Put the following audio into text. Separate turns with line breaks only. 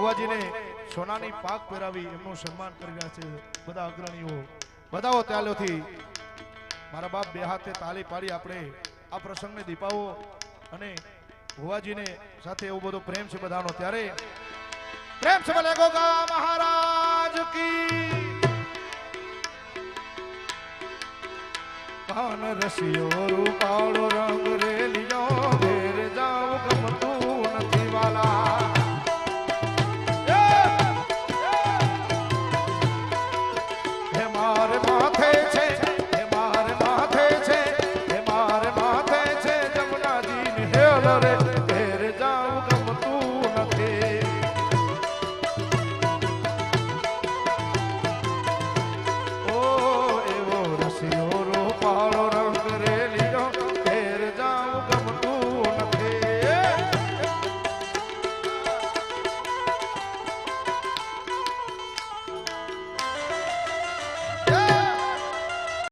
ભુવાજીને સોનાની પાક પહેરાવી એમનું સન્માન કરી રહ્યા છે બધા અગ્રણીઓ. બધાઓ ત્યાલોથી મારા બાપ બે હાથે તાલી પાડી આપણે આ પ્રસંગને દીપાવો અને ભુવાજીને સાથે એવો બધો પ્રેમ છે બધાનો. ત્યારે પ્રેમ છે ભલે ગોગા મહારાજ કી. કાન રસિયો રૂપાળો રંગ મારે માથે છે જમનાજી ને હેલ રે.